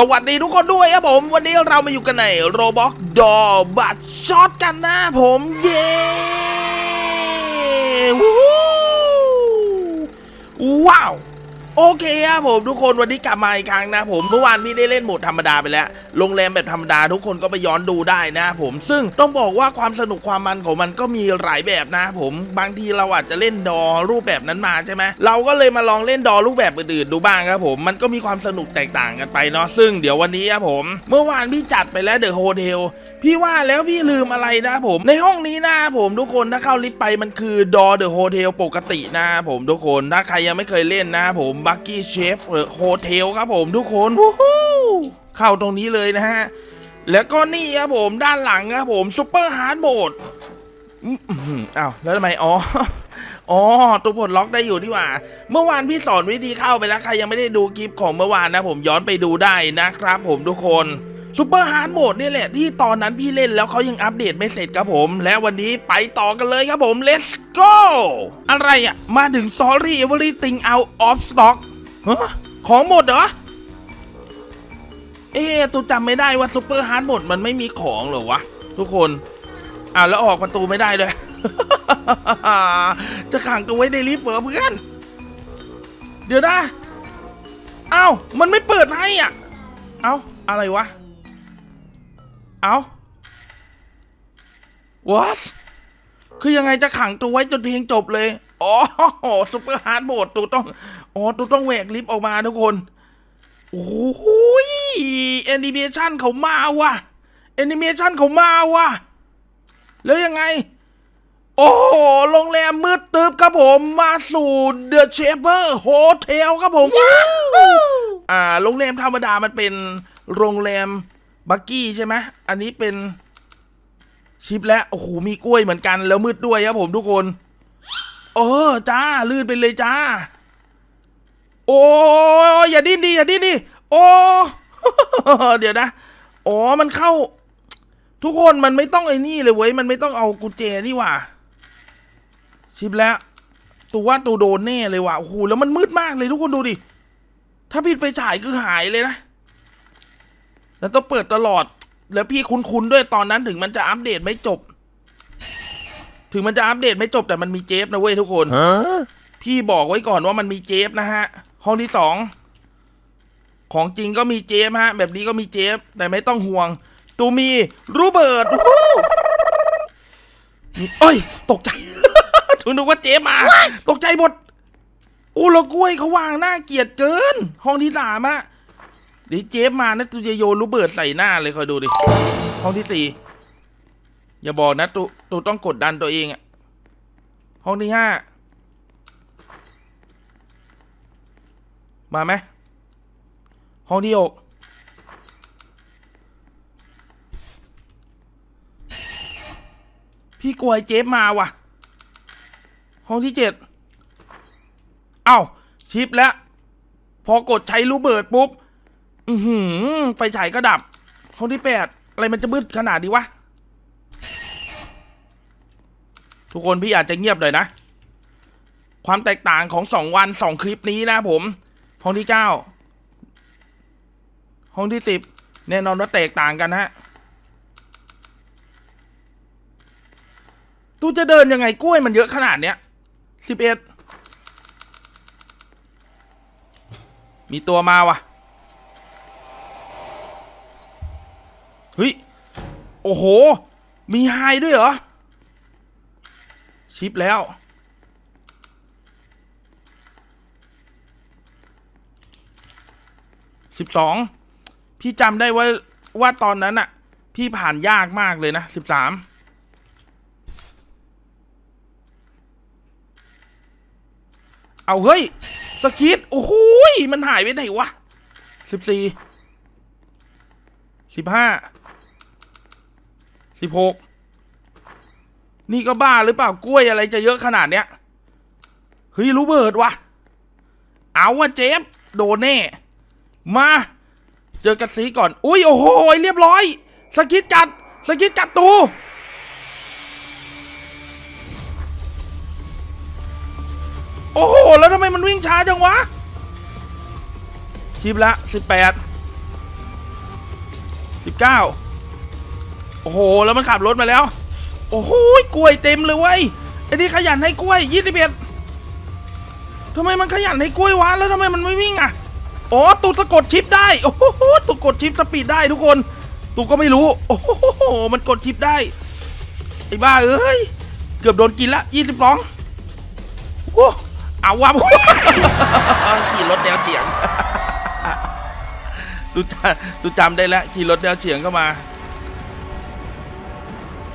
สวัสดีทุกคนด้วยครับผม วันนี้เรามาอยู่กันในโรบอกดอบัตช็อตกันนะผมเย้วู้ฮู้ว้าว โอเคครับผมทุกคนวันนี้กลับมาอีกครั้งนะผมเมื่อวานพี่ได้เล่นโหมดธรรมดาไปแล้วโรงแรมแบบธรรมดาทุกคนก็ไปย้อนดูได้นะผมซึ่งต้องบอกว่าความสนุกความมันของมันก็มีหลายแบบนะผมบางทีเราอาจจะเล่นดอรูปแบบนั้นมาใช่ไหมเราก็เลยมาลองเล่นดอรูปแบบอื่นๆดูบ้างครับผมมันก็มีความสนุกแตกต่างกันไปเนาะซึ่งเดี๋ยววันนี้ครับผม เมื่อวานพี่จัดไปแล้วเดอะโฮเทลพี่ว่าแล้วพี่ลืมอะไรนะผมในห้องนี้นะผมทุกคนถ้าเข้าลิฟต์ไปมันคือดอเดอะโฮเทลปกตินะผมทุกคนถ้าใครยังไม่เคยเล่นนะผมบักกี้เชฟหรือโฮเทลครับผมทุกคนวู้ฮู้เข้าตรงนี้เลยนะฮะ แล้วก็นี่ครับผมด้านหลังครับผมซูเปอร์ฮาร์ดโหมดอืมอื้อหืออ้าวแล้วทำไม อ๋อ อ๋อ ตัวปลดล็อกได้อยู่นี่หว่า เมื่อวานพี่สอนวิธีเข้าไปแล้ว ใครยังไม่ได้ดูคลิปของเมื่อวานนะผมย้อนไปดูได้นะครับผมทุกคน ซูเปอร์ฮาร์ดโหมดนี่แหละที่ตอนนั้นพี่เล่นแล้วเขายังอัปเดตไม่เสร็จครับผม และวันนี้ไปต่อกันเลยครับผม let's go อะไรอะ มาถึง sorry everything out of stock ฮะของหมดเหรอ เอ๊ะตูจำไม่ได้ว่าซูเปอร์ฮาร์ดโหมดมันไม่มีของเหรอวะ ทุกคนอ่าแล้วออกประตูไม่ได้ด้วยจะขังตัวไว้ในลิฟต์เหรอเพื่อน เดี๋ยวนะเอ้ามันไม่เปิดให้อะ เอ้าอะไรวะ เอ้า what คือยังไงจะขังตัวไว้จนเพลงจบเลย อ๋อซูเปอร์ฮาร์ดโหมดตูต้อง อ๋อตูต้องแหวกลิฟต์ออกมาทุกคน โอ้ยแอนิเมชันเขามาว่ะแอนิเมชันเขามาว่ะ แล้วยังไง โอ้โห โรงแรมมืดตึบครับผมมาสู่เดอะเชเ e อร์โฮเทลครับผม อ่า โรงแรมธรรมดามันเป็นโรงแรม บักกี้ใช่ไหมอันนี้เป็นชิปและโอ้โห มีกล้วยเหมือนกันแล้วมืดด้วยครับผมทุกคน เออจ้า ลื่นไปเลยจ้า โอ้ยอย่าดิ้นดิอย่าดิ้นดิโอ้เดี๋ยวนะ อ๋อ มันเข้า ทุกคนมันไม่ต้องไอ้นี่เลยเว้ย มันไม่ต้องเอากุญแจนี่ว่าชิปแล้ว ตัวว่าตัวโดนแน่เลยว่ะ โอ้โห แล้วมันมืดมากเลยทุกคนดูดิ ถ้าปิดไฟฉายคือหายเลยนะ แล้วต้องเปิดตลอด แล้วพี่คุ้นๆด้วยตอนนั้นถึงมันจะอัปเดตไม่จบ ถึงมันจะอัปเดตไม่จบแต่มันมีเจฟนะเว้ยทุกคนพี่บอกไว้ก่อนว่ามันมีเจฟนะฮะ ห้องที่สองของจริงก็มีเจฟฮะ แบบนี้ก็มีเจฟแต่ไม่ต้องห่วง ตูมีรูเบิร์ตวู้ฮู้มีเอ้ย ตกใจถูกนึกว่าเจฟมา ตกใจหมดโอ้แล้วกล้วยเขาวางหน้าเกลียดเกิน ห้องที่สามอะ เดี๋ยวเจฟมานะตูจะโยนรูเบิร์ตใส่หน้าเลยคอยดูดิห้องที่สี่อย่าบอกนะตูตูต้องกดดันตัวเองอะห้องที่ห้ามาไหมห้องที่หกพี่กลัวไอ้เจฟมาว่ะ ห้องที่เจ็ดเอ้าชิปแล้ว พอกดใช้รูเบิร์ตปุ๊บ อือหือ ไฟฉายก็ดับห้องที่แปดอะไรมันจะมืดขนาดนี้วะ ทุกคนพี่อาจจะเงียบหน่อยนะ ความแตกต่างของสองวันสองคลิปนี้นะผม ห้องที่เก้า ห้องที่สิบแน่นอนว่าแตกต่างกันฮะตู้จะเดินยังไงกล้วยมันเยอะขนาดเนี้ยสิบเอ็ดมีตัวมาว่ะ เฮ้ย โอ้โห มีไฮด้วยเหรอ ชิปแล้ว สิบสอง พี่จำได้ว่า ว่าตอนนั้นอะพี่ผ่านยากมากเลยนะสิบสามเอาเฮ้ย สกิดโอ้โหยมันหายไปไหนวะสิบสี่สิบห้า สิบหกนี่ก็บ้าหรือเปล่ากล้วยอะไรจะเยอะขนาดเนี้ยเฮ้ยรู้เบิร์ดวะเอาวะเจฟโดนแน่ มา เจอกันสีก่อน อุ้ยโอ้โหเรียบร้อย สกิดจัด สกิดจัดตูโอ้โห แล้วทำไมมันวิ่งช้าจังวะ ชิปละสิบแปดสิบเก้า โอ้โห แล้วมันขับรถมาแล้ว โอ้โหกล้วยเต็มเลยเว้ยไอ้นี่ขยันให้กล้วยยี่สิบเอ็ดทำไมมันขยันให้กล้วยวะแล้วทำไมมันไม่วิ่งอะอ๋อตูดสะกดชิปได้ โอ้โหตูดกดชิปสปีดได้ทุกคน ตูก็ไม่รู้ โอ้โห มันกดชิปได้ ไอ้บ้าเอ้ย เกือบโดนกินละยี่สิบสองโอ้เอาวะขี่รถแนวเฉียงตูจำตูจำได้แล้วขี่รถแนวเฉียงเข้ามา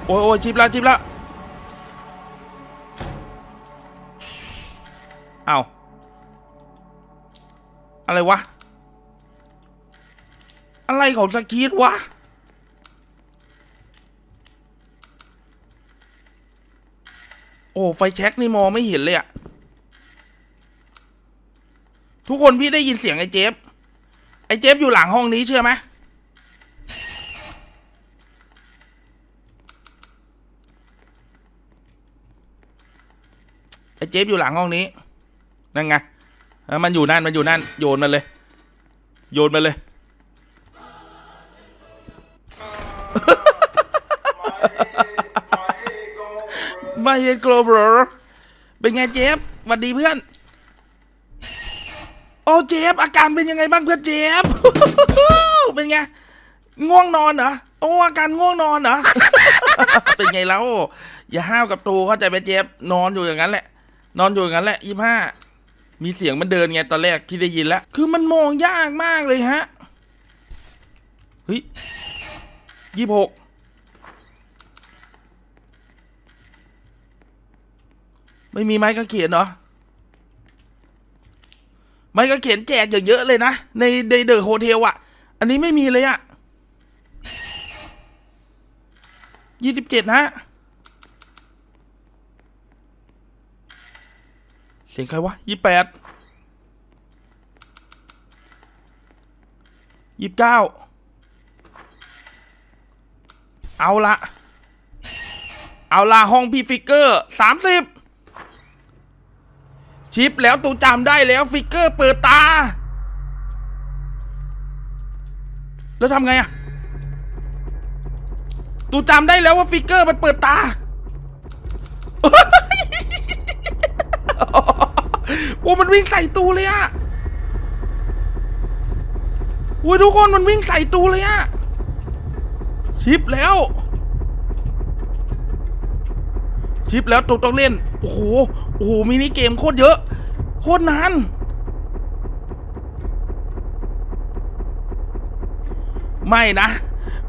โอ้ยโอ้ยชิปล้วชิปล้วเอาอะไรวะ อะไรของสกีดวะ โอ้ ไฟแช็กนี่มองไม่เห็นเลยอะทุกคนพี่ได้ยินเสียงไอ้เจฟ ไอ้เจฟอยู่หลังห้องนี้เชื่อไหม เจฟอยู่หลังห้องนี้นั่นไงมันอยู่นั่นมันอยู่นั่นโยนมันเลย โยนมันเลยมาเฮโกลบอร์เป็นไงเจฟสวัสดีเพื่อน โอ้เจฟอาการเป็นยังไงบ้างเพื่อนเจฟเป็นไง ง่วงนอนเหรอ โอ้อาการง่วงนอนเหรอ เป็นไงแล้ว อย่าห้าวกับตูเข้าใจไหมเจฟนอนอยู่อย่างนั้นแหละ นอนอยู่อย่างนั้นแหละยี่ห้ามีเสียงมันเดินไงตอนแรกที่ได้ยินแล้ว คือมันมองยากมากเลยฮะเฮ้ยยี่หกไม่มีไม้กางเขียนเหรอไม้กางเขียนแจกอย่างเยอะเลยนะ ในในเดอะโฮเทลอะอันนี้ไม่มีเลยอะยี่สิบเจ็ดฮะ เสียงใครวะยี่แปดยี่สิบเก้าเอาละเอาละห้องพี่ฟิกเกอร์สามสิบชิปแล้วตูจำได้แล้วฟิกเกอร์เปิดตา แล้วทำไงอะตูจำได้แล้วว่าฟิกเกอร์มันเปิดตา โอ้มันวิ่งใส่ตูเลยอะโอ้ยทุกคนมันวิ่งใส่ตูเลยอะชิปแล้ว ชิปแล้วตูต้องเล่น โอ้โห โอ้โหมินิเกมโคตรเยอะ โคตรนาน ไม่นะ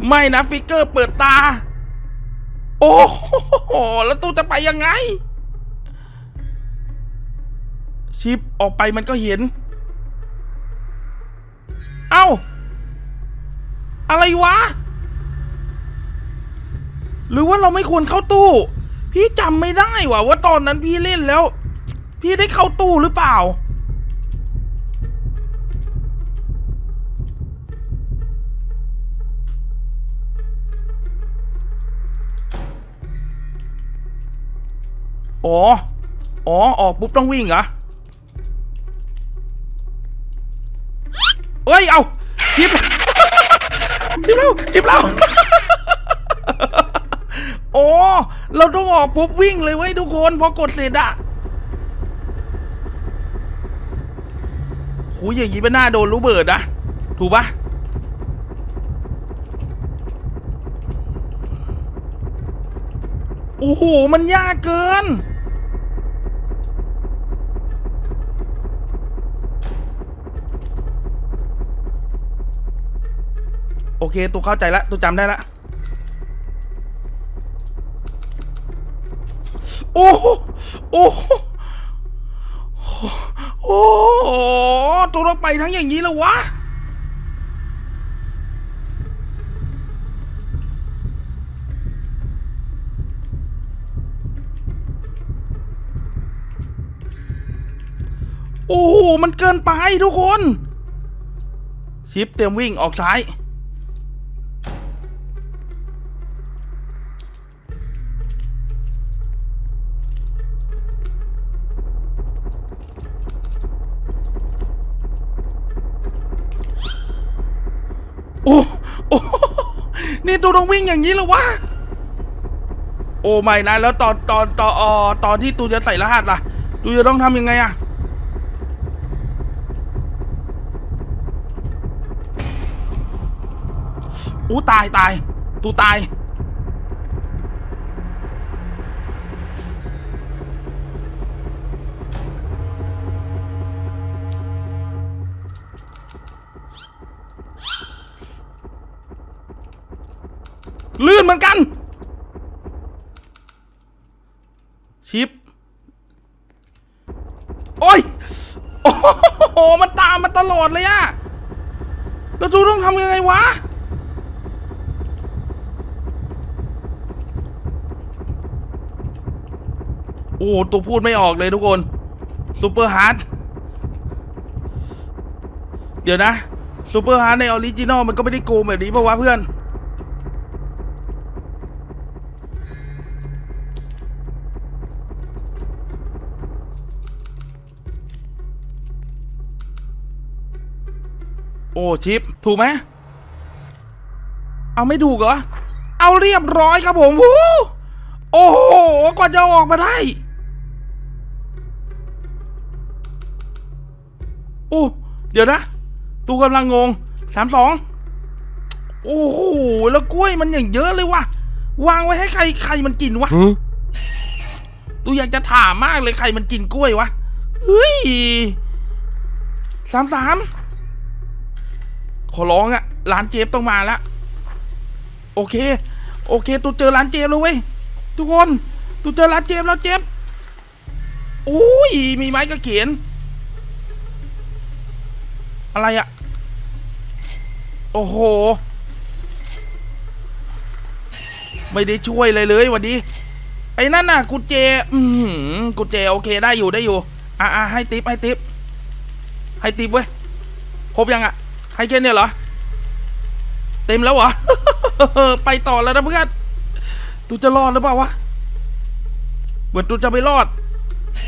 ไม่นะฟิกเกอร์เปิดตา โอ้โห แล้วตูจะไปยังไง ชิปออกไปมันก็เห็น เอ้า อะไรวะ หรือว่าเราไม่ควรเข้าตู้ พี่จำไม่ได้ว่ะว่าตอนนั้นพี่เล่นแล้ว พี่ได้เข้าตู้หรือเปล่า อ๋อ อ๋อ ออกปุ๊บต้องวิ่งเหรอ เฮ้ย เอาจิบจิบเราจิบเรา โอ้ เราต้องออกปุ๊บวิ่งเลยเว้ยทุกคน พอกดเสร็จอะหูยอย่างนี้เป็นหน้าโดนรู้เบิดนะ ถูกปะโอ้โห มันยากเกิน อเคตัวเข้าใจละตัวจำได้ละโอ้โหโอ้โหโอ้โหตัวเราไปทั้งอย่างนี้แล้ววะโอ้โหมันเกินไปทุกคน ชิปเตรียมวิ่งออกซ้าย นี่ตูต้องวิ่งอย่างนี้เหรอวะ โอ้ไม่นะแล้วตอนตอนตอนอตอนที่ตูจะใส่รหัสล่ะ ตูจะต้องทำยังไงอะอู้ตายตาย ตูตาย นเหมือนกัน ชิป โอ้ย โอ้โห มันตามมาตลอดเลยอะแล้วจูต้องทำยังไงวะ โอ้ตัวพูดไม่ออกเลยทุกคนซูเปอร์ฮาร์ดเดี๋ยวนะซูเปอร์ฮาร์ดในออริจินอลมันก็ไม่ได้โกงแบบนี้ปะวะเพื่อน โอ้ชิป ถูกไหมเอาไม่ถูกเหรอ เอาเรียบร้อยครับผมวู้โอ้โหกว่าจะออกมาได้ โอ้ เดี๋ยวนะ ตูกำลังงงสามสองโอ้โห แล้วกล้วยมันอย่างเยอะเลยวะวางไว้ให้ใครใครมันกินวะ ตูอยากจะถามมากเลยใครมันกินกล้วยวะ เฮ้ยสามสาม ขอร้องอะร้านเจฟต้องมาแล้วโอเค โอเคตูเจอร้านเจฟแล้วเว้ยทุกคนตูเจอร้านเจฟแล้วเจฟโอ้ยมีไม้กระเขนอะไรอะโอ้โห ไม่ได้ช่วยเลยเลยวันนี้ไอ้นั่นน่ะกุญแจอือหือกุญแจโอเคได้อยู่ได้อยู่ อะอะให้ติปให้ติปให้ติปเว้ย ครบยังอะ ให้แค่เนี้ยเหรอ เต็มแล้วเหรอ ไปต่อแล้วนะเพื่อนตูจะรอดหรือเปล่าวะเหมือนตูจะไม่รอด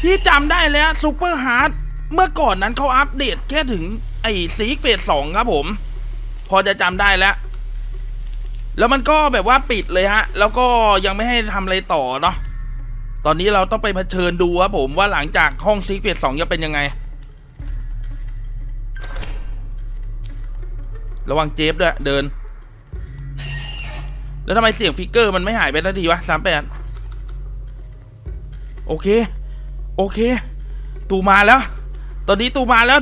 ที่จำได้แล้วซูเปอร์ฮาร์ดเมื่อก่อนนั้นเขาอัปเดตแค่ถึง ไอ้ซีกเฟสสองครับผม พอจะจำได้แล้ว แล้วมันก็แบบว่าปิดเลยฮะ แล้วก็ยังไม่ให้ทำอะไรต่อเนาะตอนนี้เราต้องไปเผชิญดูครับผมว่าหลังจากห้องซีกเฟสสองจะเป็นยังไง ระวังเจฟด้วย เดิน แล้วทำไมเสียงฟิกเกอร์มันไม่หายไปทันทีวะสามแปดโอเค โอเค ตูมาแล้ว ตอนนี้ตูมาแล้ว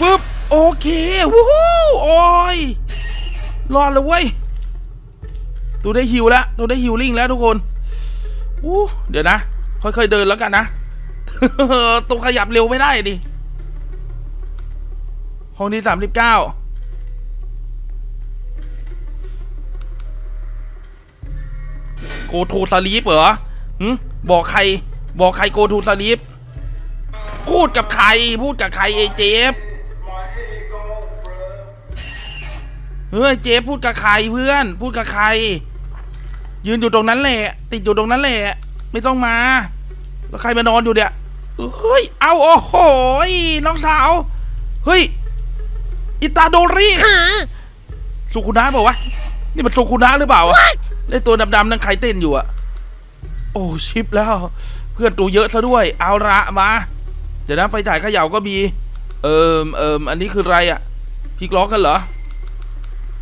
ฟึบโอเควู้ฮู้โอ้ยรอดแล้วเว้ยตูได้ฮิวแล้วตูได้ฮิวลิ่งแล้วทุกคนอู้เดี๋ยวนะ ค่อยๆเดินแล้วกันนะตูขยับเร็วไม่ได้ดิห้องที่สามสิบเก้า โกทูสลีปเหรอหึบอกใคร บอกใครโกทูสลีปพูดกับใคร พูดกับใครไอ้เจฟเฮ้ยเจฟพูดกับใครเพื่อน พูดกับใคร ยืนอยู่ตรงนั้นแหละ ติดอยู่ตรงนั้นแหละ ไม่ต้องมา แล้วใครมานอนอยู่เนี่ยเฮ้ย เอาโอ้โหยน้องสาว เฮ้ย อิตาโดริสุคุนะบอกว่าวะนี่มันสุคุนะหรือเปล่า วะเล่นตัวดำๆนั่งใครเต้นอยู่อะโอ้ชิปแล้ว เพื่อนตัวเยอะซะด้วย เอาละมา เดี๋ยวนะไฟฉายเขย่าก็มี เอิมเอิมอันนี้คืออะไรอะพลิกล็อกกันเหรอ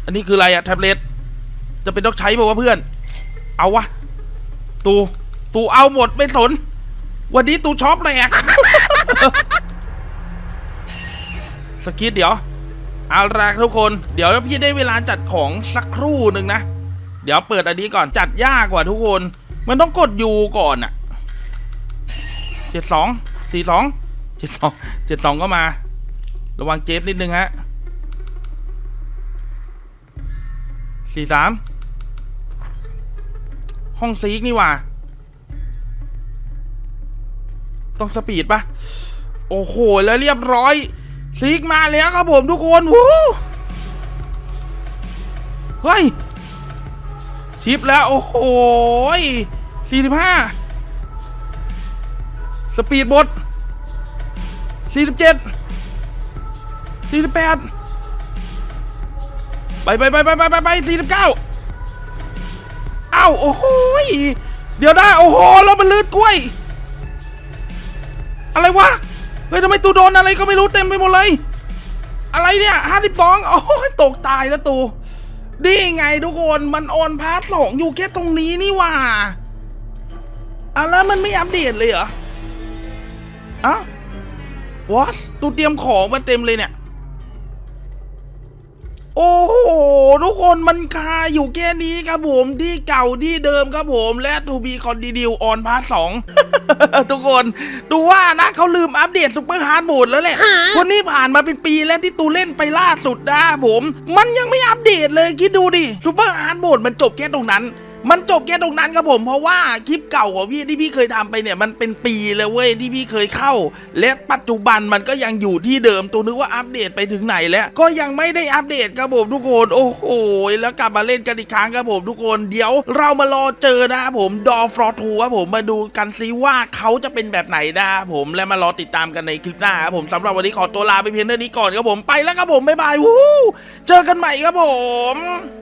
อันนี้คืออะไรอะแท็บเล็ตจะเป็นต้องใช้ป่าวะเพื่อน เอาวะ ตูตูเอาหมดไม่สน วันนี้ตูช็อปแหลกสกิดเดี๋ยวเอาละทุกคน เดี๋ยวพี่ได้เวลาจัดของสักครู่หนึ่งนะ เดี๋ยวเปิดอันนี้ก่อนจัดยากกว่าทุกคน มันต้องกดยูก่อนอะเจ็ดสองสี่สองเจ็ดสองเจ็ดสองก็มา ระวังเจฟนิดนึงฮะสี่สามห้องซีกนี่ว่า ต้องสปีดปะโอ้โห แล้วเรียบร้อยซีกมาแล้วครับผมทุกคนวู้เฮ้ย ชิปแล้ว โอ้โหสี่สิบห้าสปีดบดสี่สิบเจ็ดสี่สิบแปดไปไปไปไปไปไปไปสี่สิบเก้าอ้าวโอ้โหยเดี๋ยวนะโอ้โหแล้วมันลื่นกล้วย อะไรวะ เฮ้ยทำไมตูโดนอะไรก็ไม่รู้เต็มไปหมดเลย อะไรเนี่ยห้าสิบสองโอ้ยตกตายแล้วตู นี่ไงทุกคนมันออนพาร์ทสองอยู่แค่ตรงนี้นี่หว่าอะแล้วมันไม่อัปเดตเลยเหรออะวอสตูเตรียมของมาเต็มเลยเนี่ย โอ้โหทุกคนมันคาอยู่แค่นี้ครับผมที่เก่าที่เดิมครับผมและ To be continue on part สองทุกคนดูว่านะเขาลืมอัปเดตซุปเปอร์ฮาร์ดโหมดแล้วแหละวันนี้ผ่านมาเป็นปีแล้วที่ตูเล่นไปล่าสุดนะผม มันยังไม่อัปเดตเลยคิดดูดิซุปเปอร์ฮาร์ดโหมดมันจบแค่ตรงนั้น มันจบแค่ตรงนั้นครับผม เพราะว่าคลิปเก่าของพี่ที่พี่เคยทำไปเนี่ยมันเป็นปีแล้วเว้ยที่พี่เคยเข้า และปัจจุบันมันก็ยังอยู่ที่เดิมตัวนึกว่าอัปเดตไปถึงไหนแล้วก็ยังไม่ได้อัปเดตครับผมทุกคนโอ้โหแล้วกลับมาเล่นกันอีกครั้งครับผมทุกคนเดี๋ยวเรามารอเจอนะครับผมดอฟรอทูครับผมมาดูกันซิว่าเขาจะเป็นแบบไหนนะครับผมและมารอติดตามกันในคลิปหน้าครับผมสำหรับวันนี้ขอตัวลาไปเพียงเท่านี้ก่อนครับผมไปแล้วครับผมบ๊ายบายวู้เจอกันใหม่ครับผม